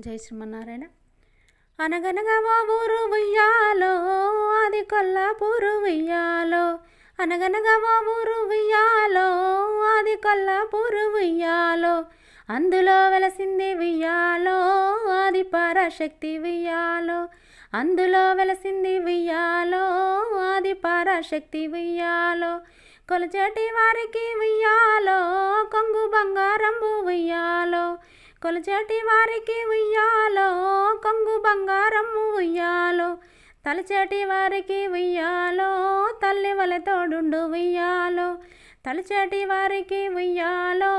జై శ్రీమన్నారాయణ. అనగనగా ఓ ఊరు ఉయ్యాలో అది కొల్లాపూరు ఉయ్యాలో. అనగనగా ఓ ఊరు ఉయ్యాలో అది కొల్లాపూరు ఉయ్యాలో. అందులో వెలసింది ఉయ్యాలో అది పరాశక్తి ఉయ్యాలో. అందులో వెలసింది ఉయ్యాలో అది పరాశక్తి ఉయ్యాలో. కొలచేటి వారికి ఉయ్యాలో కొంగు బంగారంబు ఉయ్యాలో. కొలచేటి వారికి ఉయ్యాలో కొంగు బంగారము ఉయ్యాలో. తలచేటి వారికి ఉయ్యాలో తల్లి వలె తోడుండు ఉయ్యాలో. తలచేటి వారికి ఉయ్యాలో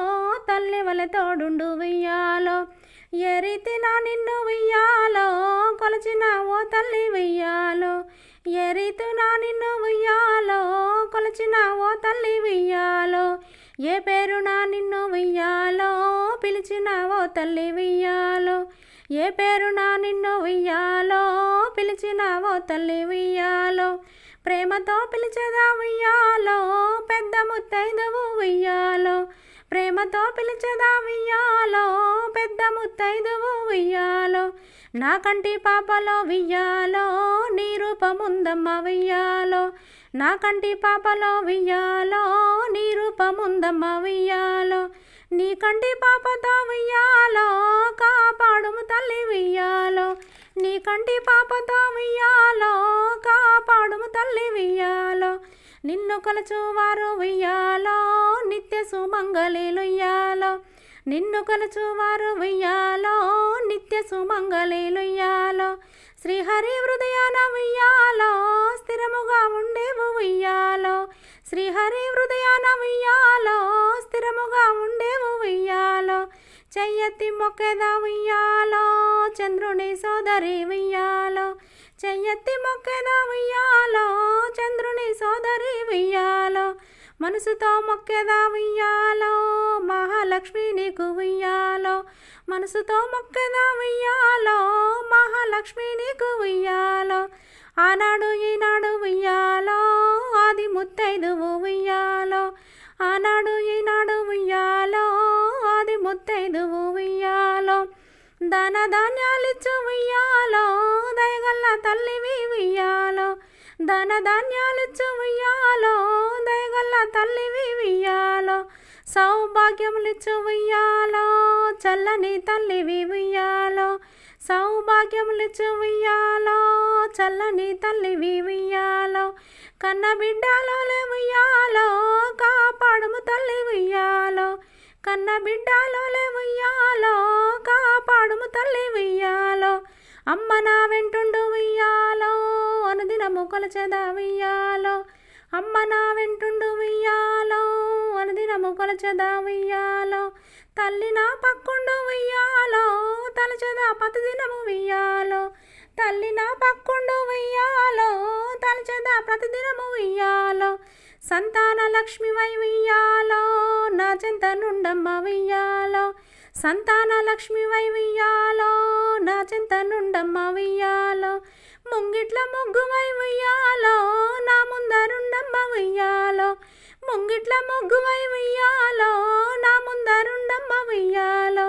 తల్లి వలె తోడుండు ఉయ్యాలో. ఏ రీతి నా నిన్ను ఉయ్యాలో కొలచిన ఓ తల్లి ఉయ్యాలో. ఏ రీతి నా నిన్ను ఉయ్యాలో కొలచిన ఓ తల్లి ఉయ్యాలో. ఏ పేరున నిన్ను ఉయ్యాలో పిలిచినావో తల్లి ఉయ్యాలో ఏ పేరున నిన్ను ఉయ్యాలో పిలిచినావో తల్లి ఉయ్యాలో ప్రేమతో పిలిచేదా ఉయ్యాలో పెద్ద ముత్తైదవు ఉయ్యాలో ప్రేమతో పిలిచేదా ఉయ్యాలో పెద్ద ముత్తైదవు ఉయ్యాలో నా కంటి పాపలో వియ్యాలో. నీ రూపముందమ్మ వియ్యాలో. నా కంటి పాపలో వియ్యాలో నీ రూపముందమ్మ వియ్యాలో. నీ కంటి పాపతో వియ్యాలో కాపాడుము తల్లి వియ్యాలో. నీ కంటి పాపతో వియ్యాలో కాపాడుము తల్లి వియ్యాలో. నిన్ను కలచువారు వియ్యాలో నిత్య సుమంగళీలుయ్యాలో నిన్ను కలచువారు వియ్యాలో నిత్య సుమంగళీలుయ్యాలో శ్రీహరి హృదయాన వియ్యాలో స్థిరముగా ఉండేవు ఉయ్యాలో శ్రీహరి హృదయాన ఉయ్యాలో స్థిరముగా ఉండేవు ఉయ్యాలో చెయ్యెత్తి మొక్కెదా ఉయ్యాలో చంద్రుని సోదరి ఉయ్యాలో చెయ్యెత్తి మొక్కెదా ఉయ్యాలో చంద్రుని సోదరి ఉయ్యాలో మనసుతో మొక్కెదా ఉయ్యాలో మహాలక్ష్మి నీకు వియ్యాలో? మనసుతో మొక్కెదా ఉయ్యాలో మహాలక్ష్మి నీకు ఉయ్యాలో ఆనాడు ఈనాడు వియ్యాలో ఆది ముత్తైదువు ఉయ్యాలో. ఆనాడు ఈనాడు ఉయ్యాలో ఆది ముత్తైదువు ఉయ్యాలో. దాన ధాన్యాలిచ్చు ఉయ్యాలో దయగల్ల తల్లివి ఉయ్యాలో. ధన ధాన్యాలిచ్చు ఉయ్యాలో దయగల్ల తల్లివి ఉయ్యాలో. సౌభాగ్యములిచ్చు ఉయ్యాలో చల్లని తల్లివి ఉయ్యాలో. సౌభాగ్యములిచ్చు ఉయ్యాలో చల్లని తల్లివి వియ్యాలో కన్న బిడ్డలో ఉయ్యాలో కాపాడుము తల్లి ఉయ్యాలో కన్న బిడ్డలో ఉయ్యాలో కాపాడుము తల్లి ఉయ్యాలో అమ్మ నా వెంటుండు ఉయ్యాలో అనుదినము కొలచెదా ఉయ్యాలో అమ్మ నా వెంటుండు ఉయ్యాలో అనుదినము కొలచెదా ఉయ్యాలో తల్లి నా పక్కుండు ఉయ్యాలో తలచదా పతి దినము ఉయ్యాలో తల్లి నా పక్కుండు ఉయ్యాలో తలచెదా ప్రతిదినము ఉయ్యాలో సంతాన లక్ష్మి వై ఉయ్యాలో నా చెంత నుండమ్మ ఉయ్యాలో సంతాన లక్ష్మి వై ఉయ్యాలో నా చెంత నుండమ్మ ఉయ్యాలో ముంగిట్ల ముగ్గు వై ఉయ్యాలో ఉయ్యాలో ముంగిట్ల మొగ్గువై ఉయ్యాలో నా ముందరుండమ్మ ఉయ్యాలో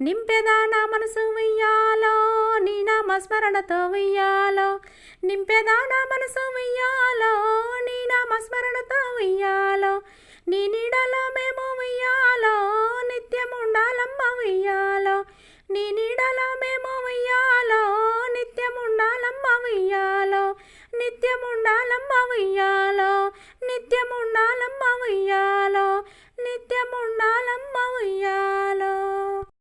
నింపెదా నా మనసు ఉయ్యాలో నీ నామస్మరణతో ఉయ్యాలో నింపెదా నా మనసు ఉయ్యాలో నీ నామస్మరణతో ఉయ్యాలో నీ నీడలో మేము ఉయ్యాలో నిత్యముండాలమ్మ ఉయ్యాలో నీ నీడలో మేము ఉయ్యాలో నిత్యముండాలమ్మ ఉయ్యాలో నిత్యముండాలమ్మ ఉయ్యాలో నిత్యముండాలమ్మ ఉయ్యాలో